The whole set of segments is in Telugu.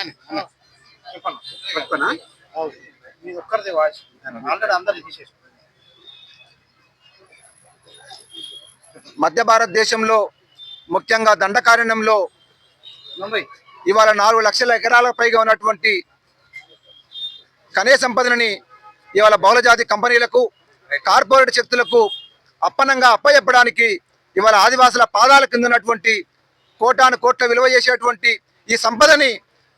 కానీ చెప్పండి చెప్పనా? మీ ఒక్కరిది వాయిస్. ఆల్రెడీ అందరు తీసేసి. మధ్య భారతదేశంలో ముఖ్యంగా దండకారణ్యంలో ఇవాళ నాలుగు లక్షల ఎకరాలకు పైగా ఉన్నటువంటి ఖనిజ సంపదనని ఇవాళ బహుళజాతి కంపెనీలకు కార్పొరేట్ శక్తులకు అప్పనంగా అప్పచెప్పడానికి ఇవాళ ఆదివాసుల పాదాల కింద ఉన్నటువంటి కోటాను కోట్ల విలువ చేసేటువంటి ఈ సంపదని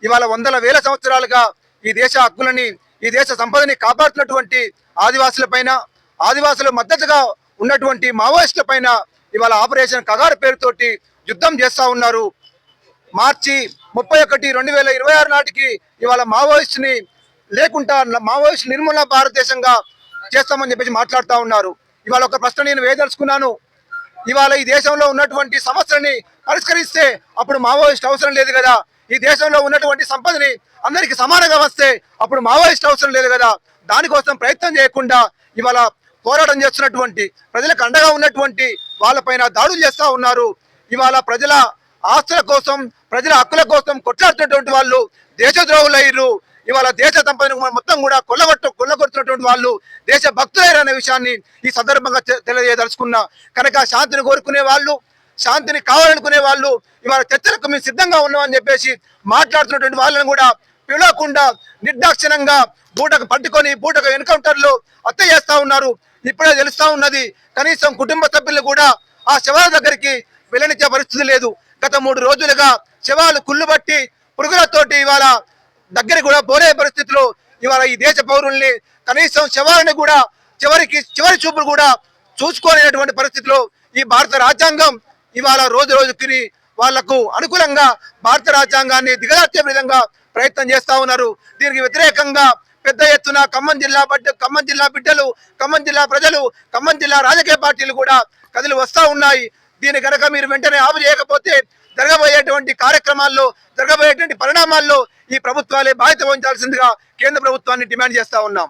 ఇవాళ వందల వేల సంవత్సరాలుగా ఈ దేశ హక్కులని ఈ దేశ సంపదని కాపాడుతున్నటువంటి ఆదివాసుల పైన ఆదివాసుల మద్దతుగా ఉన్నటువంటి మావోయిస్టుల పైన ఇవాళ ఆపరేషన్ కగారు పేరుతోటి యుద్ధం చేస్తా ఉన్నారు. మార్చి ముప్పై ఒకటి రెండు వేల ఇరవై ఆరు నాటికి ఇవాళ మావోయిస్టుని లేకుండా మావోయిస్ట్ నిర్మూలన భారతదేశంగా చేస్తామని చెప్పేసి మాట్లాడుతూ ఉన్నారు. ఇవాళ ఒక ప్రశ్న నేను వేయదలుచుకున్నాను. ఇవాళ ఈ దేశంలో ఉన్నటువంటి సమస్యలని పరిష్కరిస్తే అప్పుడు మావోయిస్ట్ అవసరం లేదు కదా. ఈ దేశంలో ఉన్నటువంటి సంపదని అందరికి సమానంగా వస్తే అప్పుడు మావోయిస్ట్ అవసరం లేదు కదా. దానికోసం ప్రయత్నం చేయకుండా ఇవాళ పోరాటం చేస్తున్నటువంటి ప్రజలకు అండగా ఉన్నటువంటి వాళ్ళపైన దాడులు చేస్తూ ఉన్నారు. ఇవాళ ప్రజల ఆస్తుల కోసం ప్రజల హక్కుల కోసం కొట్లాడుతున్నటువంటి వాళ్ళు దేశద్రోహులయ్యారు ఇవాళ దేశ సంపదను మొత్తం కూడా కొల్లగొట్టు కొల్లగొడుతున్నటువంటి వాళ్ళు దేశ భక్తులైన విషయాన్ని ఈ సందర్భంగా తెలియజేయదలుచుకున్నా. కనుక శాంతిని కోరుకునే వాళ్ళు శాంతిని కావాలనుకునే వాళ్ళు ఇవాళ చర్చలకు మేము సిద్ధంగా ఉన్నామని చెప్పేసి మాట్లాడుతున్నటువంటి వాళ్ళని కూడా పిలవకుండా నిర్దాక్షిణంగా బూటకు పట్టుకొని బూటకు ఎన్కౌంటర్లు హత్య చేస్తా ఉన్నారు. ఇప్పుడే తెలుస్తా ఉన్నది కనీసం కుటుంబ సభ్యులు కూడా ఆ శవాల దగ్గరికి వెళ్ళనిచ్చే పరిస్థితి లేదు. గత మూడు రోజులుగా శవాలు కుళ్ళు బట్టి పురుగులతోటి ఇవాళ దగ్గరికి కూడా పోలే పరిస్థితులు ఇవాళ ఈ దేశ పౌరుల్ని కనీసం శవాలని కూడా చివరికి చివరి చూపులు కూడా చూసుకోలేనటువంటి పరిస్థితిలో ఈ భారత రాజ్యాంగం ఇవాళ రోజు రోజుకి వాళ్ళకు అనుకూలంగా భారత రాజ్యాంగాన్ని దిగజార్చే విధంగా ప్రయత్నం చేస్తా ఉన్నారు. దీనికి వ్యతిరేకంగా పెద్ద ఎత్తున ఖమ్మం జిల్లా బడ్డ ఖమ్మం జిల్లా బిడ్డలు ఖమ్మం జిల్లా ప్రజలు ఖమ్మం జిల్లా రాజకీయ పార్టీలు కూడా కదిలి వస్తూ ఉన్నాయి. దీని కనుక మీరు వెంటనే ఆపు చేయకపోతే జరగబోయేటువంటి కార్యక్రమాల్లో జరగబోయేటువంటి పరిణామాల్లో ఈ ప్రభుత్వాలే బాధ్యత వహించాల్సిందిగా కేంద్ర ప్రభుత్వాన్ని డిమాండ్ చేస్తా ఉన్నాం.